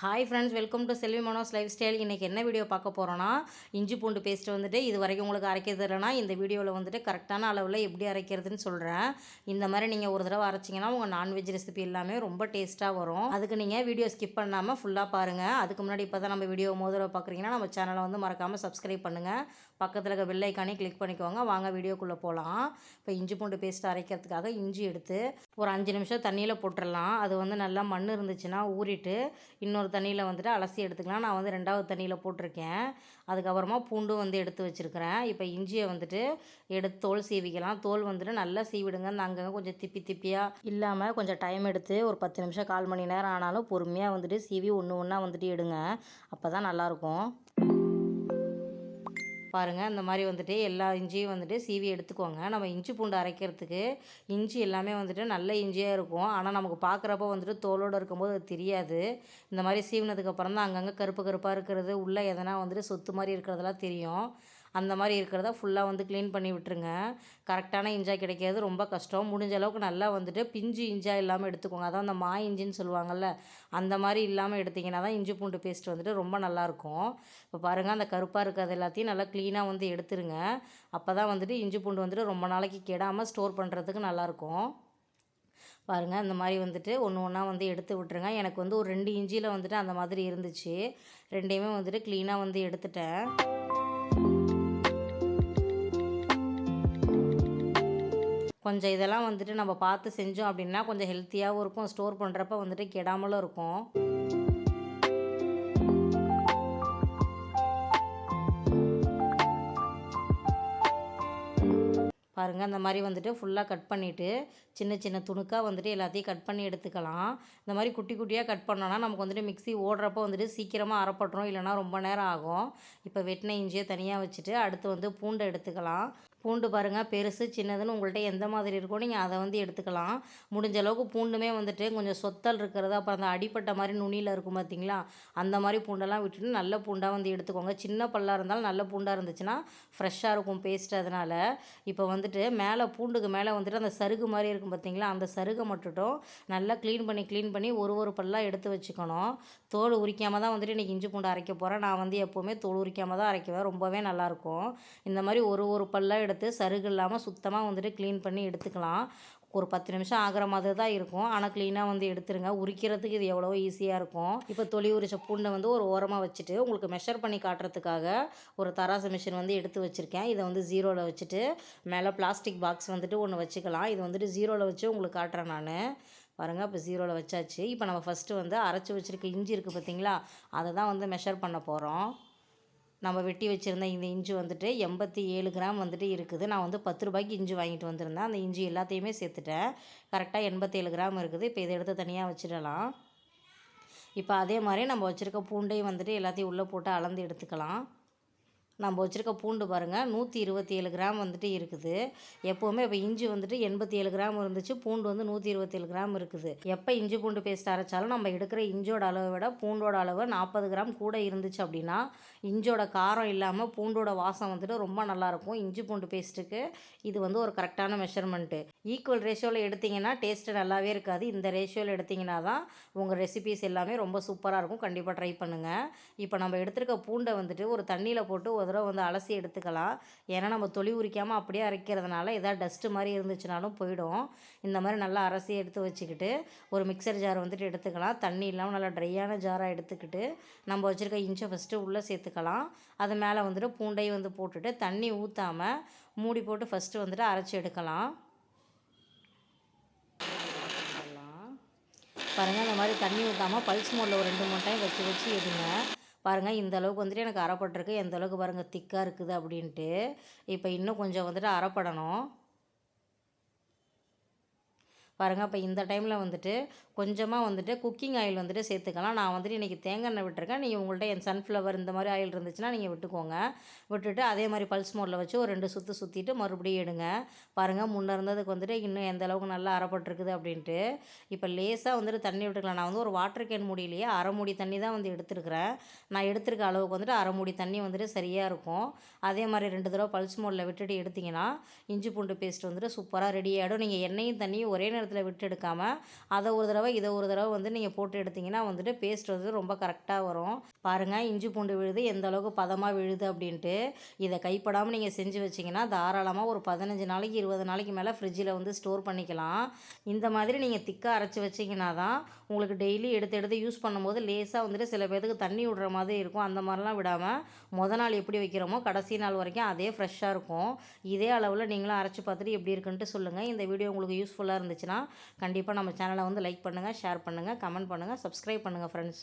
Hi friends welcome to Selvi Mano's lifestyle இன்றைக்கி என்ன video பார்க்க போகிறோன்னா இஞ்சி பூண்டு பேஸ்ட் வந்துட்டு இது வரைக்கும் உங்களுக்கு அரைக்கிறது இல்லைனா இந்த வீடியோவில் வந்துட்டு கரெக்டான அளவில் எப்படி அரைக்கிறதுன்னு சொல்கிறேன் இந்த மாதிரி நீங்கள் ஒரு தடவை அரைச்சிங்கன்னா உங்கள் நான்வெஜ் ரெசிபி எல்லாமே ரொம்ப டேஸ்ட்டாக வரும். அதுக்கு நீங்கள் வீடியோ ஸ்கிப் பண்ணாமல் ஃபுல்லாக பாருங்கள் அதுக்கு முன்னாடி இப்போ தான் நம்ம வீடியோ மோதிர பார்க்குறீங்கன்னா நம்ம சேனலை வந்து மறக்காமல் சப்ஸ்கிரைப் பண்ணுங்கள் பக்கத்தில் இருக்க வெள்ளைக்கானே கிளிக் பண்ணிக்கோங்க. வாங்க வீடியோக்குள்ளே போகலாம் இப்போ இஞ்சி பூண்டு பேஸ்ட் அரைக்கிறதுக்காக இஞ்சி எடுத்து ஒரு அஞ்சு நிமிஷம் தண்ணியில் போட்டுடலாம் அது வந்து நல்லா மண் இருந்துச்சுன்னா ஊறிட்டு இன்னொரு தண்ணியில் வந்துட்டு அலசி எடுத்துக்கலாம். நான் வந்து ரெண்டாவது தண்ணியில் போட்டிருக்கேன். அதுக்கப்புறமா பூண்டும் வந்து எடுத்து வச்சுருக்கிறேன். இப்போ இஞ்சியை வந்துட்டு எடுத்து தோல் சீவிக்கலாம். தோல் வந்துட்டு நல்லா சீவிடுங்க. அந்த அங்கங்கே கொஞ்சம் திப்பி திப்பியாக இல்லாமல் கொஞ்சம் டைம் எடுத்து ஒரு பத்து நிமிஷம் கால் மணி நேரம் ஆனாலும் பொறுமையாக வந்துட்டு சீவி ஒன்று ஒன்றா வந்துட்டு எடுங்க. அப்போ தான் நல்லாயிருக்கும் பாருங்கள் இந்த மாதிரி வந்துட்டு எல்லா இஞ்சியும் வந்துட்டு சீவி எடுத்துக்கோங்க. நம்ம இஞ்சி பூண்டு அரைக்கிறதுக்கு இஞ்சி எல்லாமே வந்துட்டு நல்ல இஞ்சியாக இருக்கும். ஆனால் நமக்கு பார்க்குறப்ப வந்துட்டு தோலோடு இருக்கும்போது அது தெரியாது. இந்த மாதிரி சீவினதுக்கப்புறம் தான் அங்கங்கே கருப்பு கருப்பாக இருக்கிறது உள்ளே எதனா வந்துட்டு சொத்து மாதிரி இருக்கிறதெல்லாம் தெரியும். அந்த மாதிரி இருக்கிறத ஃபுல்லாக வந்து க்ளீன் பண்ணி விட்டுருங்க. கரெக்டான இஞ்சா கிடைக்கிறது ரொம்ப கஷ்டம். முடிஞ்ச அளவுக்கு நல்லா வந்துட்டு பிஞ்சு இஞ்சா இல்லாமல் எடுத்துக்கோங்க. அதான் அந்த மா இஞ்சின்னு சொல்லுவாங்கள்ல அந்த மாதிரி இல்லாமல் எடுத்திங்கன்னா தான் இஞ்சி பூண்டு பேஸ்ட் வந்துட்டு ரொம்ப நல்லாயிருக்கும் இப்போ பாருங்கள் அந்த கருப்பாக இருக்கிறது எல்லாத்தையும் நல்லா க்ளீனாக வந்து எடுத்துருங்க. அப்போ தான் வந்துட்டு இஞ்சி பூண்டு வந்துட்டு ரொம்ப நாளைக்கு கெடாமல் ஸ்டோர் பண்ணுறதுக்கு நல்லாயிருக்கும் பாருங்கள் இந்த மாதிரி வந்துட்டு ஒன்று ஒன்றா வந்து எடுத்து விட்டுருங்க. எனக்கு வந்து ஒரு ரெண்டு இஞ்சியில் வந்துட்டு அந்த மாதிரி இருந்துச்சு. ரெண்டையுமே வந்துட்டு க்ளீனாக வந்து எடுத்துட்டேன். கொஞ்சம் இதெல்லாம் வந்துட்டு நம்ம பார்த்து செஞ்சோம் அப்படின்னா கொஞ்சம் ஹெல்த்தியாகவும் இருக்கும். ஸ்டோர் பண்ணுறப்ப வந்துட்டு கெடாமலும் இருக்கும். பாருங்கள் அந்த மாதிரி வந்துட்டு ஃபுல்லாக கட் பண்ணிவிட்டு சின்ன சின்ன துணுக்காக வந்துட்டு எல்லாத்தையும் கட் பண்ணி எடுத்துக்கலாம். இந்த மாதிரி குட்டி குட்டியாக கட் பண்ணோன்னா நமக்கு வந்துட்டு மிக்சி ஓடுறப்போ வந்துட்டு சீக்கிரமாக அரைப்பட்டுரும் இல்லைனா ரொம்ப நேரம் ஆகும். இப்போ வெட்டின இஞ்சியை தனியாக வச்சுட்டு அடுத்து வந்து பூண்டை எடுத்துக்கலாம். பூண்டு பாருங்கள் பெருசு சின்னதுன்னு உங்கள்கிட்ட எந்த மாதிரி இருக்கோ நீங்கள் அதை வந்து எடுத்துக்கலாம். முடிஞ்ச அளவுக்கு பூண்டுமே வந்துட்டு கொஞ்சம் சொத்தல் இருக்கிறது அப்புறம் அந்த அடிப்பட்ட மாதிரி நுனியில் இருக்கும் பார்த்தீங்களா அந்த மாதிரி பூண்டெல்லாம் விட்டுட்டு நல்ல பூண்டாக வந்து எடுத்துக்கோங்க. சின்ன பல்லாக இருந்தாலும் நல்ல பூண்டாக இருந்துச்சுன்னா ஃப்ரெஷ்ஷாக இருக்கும் பேஸ்ட் அதனால். இப்போ வந்துட்டு மேலே பூண்டுக்கு மேலே வந்துட்டு அந்த சருகு மாதிரி இருக்கும் பார்த்தீங்களா அந்த சருகை மட்டும் நல்லா க்ளீன் பண்ணி க்ளீன் பண்ணி ஒரு ஒரு பல்லாக எடுத்து வச்சுக்கணும். தோல் உரிக்காமல் தான் வந்துட்டு இன்றைக்கி இஞ்சி பூண்டு அரைக்க போகிறேன் நான் வந்து எப்போவுமே தோல் உரிக்காமல் தான் அரைக்குவேன். ரொம்பவே நல்லாயிருக்கும் இந்த மாதிரி ஒரு ஒரு பல்லாக எடுத்து சருகு இல்லாமல் சுத்தமாக வந்துட்டு க்ளீன் பண்ணி எடுத்துக்கலாம். ஒரு பத்து நிமிஷம் ஆகிற மாதிரி தான் இருக்கும். ஆனால் க்ளீனாக வந்து எடுத்துருங்க. உரிக்கிறதுக்கு இது எவ்வளோ ஈஸியாக இருக்கும். இப்போ தொளி உரிச்ச பூண்டை வந்து ஒரு ஓரமாக வச்சுட்டு உங்களுக்கு மெஷர் பண்ணி காட்டுறதுக்காக ஒரு தராசு மிஷின் வந்து எடுத்து வச்சுருக்கேன். இதை வந்து ஜீரோவில் வச்சுட்டு மேலே பிளாஸ்டிக் பாக்ஸ் வந்துட்டு ஒன்று வச்சுக்கலாம். இது வந்துட்டு ஜீரோவில் வச்சு உங்களுக்கு காட்டுறேன் நான். பாருங்கள் இப்போ ஜீரோவில் வச்சாச்சு. இப்போ நம்ம ஃபஸ்ட்டு வந்து அரைச்சி வச்சுருக்க இஞ்சி இருக்குது பார்த்தீங்களா அதை தான் வந்து மெஷர் பண்ண போகிறோம் நம்ம வெட்டி வச்சுருந்த இந்த இஞ்சி வந்துட்டு எண்பத்தி ஏழு கிராம் வந்துட்டு இருக்குது. நான் வந்து பத்து ரூபாய்க்கு இஞ்சி வாங்கிட்டு வந்திருந்தேன். அந்த இஞ்சி எல்லாத்தையுமே சேர்த்துட்டேன். கரெக்டாக எண்பத்தேழு கிராம் இருக்குது. இப்போ இதை எடுத்து தனியாக வச்சிடலாம். இப்போ அதே மாதிரி நம்ம வச்சுருக்க பூண்டையும் வந்துட்டு எல்லாத்தையும் உள்ளே போட்டு அளந்து எடுத்துக்கலாம். நம்ம வச்சுருக்க பூண்டு பாருங்கள் நூற்றி இருபத்தி ஏழு கிராம் வந்துட்டு இருக்குது. எப்போவுமே இப்போ இஞ்சி வந்துட்டு எண்பத்தி ஏழு கிராம் இருந்துச்சு பூண்டு வந்து நூற்றி இருபத்தேழு கிராம் இருக்குது. எப்போ இஞ்சி பூண்டு பேஸ்ட் அரைச்சாலும் நம்ம எடுக்கிற இஞ்சோட அளவை விட பூண்டோட அளவு நாற்பது கிராம் கூட இருந்துச்சு அப்படின்னா இஞ்சோட காரம் இல்லாமல் பூண்டோட வாசம் வந்துட்டு ரொம்ப நல்லாயிருக்கும் இஞ்சி பூண்டு பேஸ்ட்டுக்கு இது வந்து ஒரு கரெக்டான மெஷர்மெண்ட்டு ஈக்குவல் ரேஷியோவில் எடுத்திங்கன்னா டேஸ்ட்டு நல்லாவே இருக்காது. இந்த ரேஷியோவில் எடுத்திங்கன்னா தான் உங்கள் ரெசிபீஸ் எல்லாமே ரொம்ப சூப்பராக இருக்கும். கண்டிப்பாக ட்ரை பண்ணுங்கள் இப்போ நம்ம எடுத்துருக்க பூண்டை வந்துட்டு ஒரு தண்ணியில் போட்டு தடவை வந்து அலசி எடுத்துக்கலாம். ஏன்னா நம்ம தொளி உரிக்காமல் அப்படியே அரைக்கிறதுனால எதாவது டஸ்ட்டு மாதிரி இருந்துச்சுனாலும் போயிடும். இந்த மாதிரி நல்லா அரைசி எடுத்து வச்சுக்கிட்டு ஒரு மிக்சர் ஜார் வந்துட்டு எடுத்துக்கலாம். தண்ணி இல்லாமல் நல்லா ட்ரையான ஜாராக எடுத்துக்கிட்டு நம்ம வச்சுருக்க இன்ச்சை ஃபஸ்ட்டு உள்ளே சேர்த்துக்கலாம். அது மேலே வந்துட்டு பூண்டையும் வந்து போட்டுட்டு தண்ணி ஊற்றாமல் மூடி போட்டு ஃபஸ்ட்டு வந்துட்டு அரைச்சி எடுக்கலாம். பாருங்கள் இந்த மாதிரி தண்ணி ஊற்றாமல் பல்ஸ் மோடில் ஒரு ரெண்டு மூணு டைம் வச்சு வச்சு எடுங்க. பாருங்கள் இந்த அளவுக்கு வந்துட்டு எனக்கு அரைப்பட்டிருக்கு எந்த அளவுக்கு பாருங்கள் திக்காக இருக்குது அப்படின்ட்டு. இப்போ இன்னும் கொஞ்சம் வந்துட்டு அரைப்படணும் பாருங்கள் இப்போ இந்த டைமில் வந்துட்டு கொஞ்சமாக வந்துட்டு குக்கிங் ஆயில் வந்துட்டு சேர்த்துக்கலாம். நான் வந்துட்டு இன்றைக்கி தேங்காய் எண்ணெய் விட்டுருக்கேன். நீங்கள் உங்கள்கிட்ட என் சன்ஃப்ளவர் இந்த மாதிரி ஆயில் இருந்துச்சுன்னா நீங்கள் விட்டுக்கோங்க. விட்டுட்டு அதே மாதிரி பல்ஸ் மோடில் வச்சு ஒரு ரெண்டு சுற்று சுற்றிட்டு மறுபடியும் எடுங்க. பாருங்கள் முன்னே இருந்ததுக்கு வந்துட்டு இன்னும் எந்த அளவுக்கு நல்லா அறப்பட்டுருக்குது அப்படின்ட்டு. இப்போ லேசாக வந்துட்டு தண்ணி விட்டுக்கலாம். நான் வந்து ஒரு வாட்டர் கேன் முடியலையே அரை மூடி தண்ணி தான் வந்து எடுத்துருக்கிறேன். நான் எடுத்துருக்க அளவுக்கு வந்துட்டு அரை மூடி தண்ணி வந்துட்டு சரியாக இருக்கும். அதே மாதிரி ரெண்டு தடவை பல்ஸ் மோடில் விட்டுட்டு எடுத்திங்கன்னா இஞ்சி பூண்டு பேஸ்ட் வந்துட்டு சூப்பராக ரெடி ஆகிடும் நீங்கள் எண்ணெயும் தண்ணியும் ஒரே நேரத்தில் இடத்துல விட்டு எடுக்காமல் அதை ஒரு தடவை இதை ஒரு தடவை வந்து நீங்கள் போட்டு எடுத்திங்கன்னா வந்துட்டு பேஸ்ட் வந்து ரொம்ப கரெக்டாக வரும். பாருங்கள் இஞ்சி பூண்டு விழுது எந்த அளவுக்கு பதமாக விழுது அப்படின்ட்டு. இதை கைப்படாமல் நீங்கள் செஞ்சு வச்சிங்கன்னா தாராளமாக ஒரு பதினஞ்சு நாளைக்கு இருபது நாளைக்கு மேலே ஃப்ரிட்ஜில் வந்து ஸ்டோர் பண்ணிக்கலாம். இந்த மாதிரி நீங்கள் திக்காக அரைச்சி வச்சிங்கன்னா தான் உங்களுக்கு டெய்லி எடுத்து எடுத்து யூஸ் பண்ணும்போது லேசாக வந்துட்டு சில பேர்த்துக்கு தண்ணி விடுற மாதிரி இருக்கும். அந்த மாதிரிலாம் விடாமல் முத நாள் எப்படி வைக்கிறோமோ கடைசி நாள் வரைக்கும் அதே ஃப்ரெஷ்ஷாக இருக்கும். இதே அளவில் நீங்களும் அரைச்சி பார்த்துட்டு எப்படி இருக்குன்ட்டு சொல்லுங்கள் இந்த வீடியோ உங்களுக்கு யூஸ்ஃபுல்லாக இருந்துச்சுன்னா கண்டிப்பாக நம்ம சேனலை வந்து லைக் பண்ணுங்கள் ஷேர் பண்ணுங்கள் கமெண்ட் பண்ணுங்கள் சப்ஸ்கிரைப் பண்ணுங்கள் ஃப்ரெண்ட்ஸ்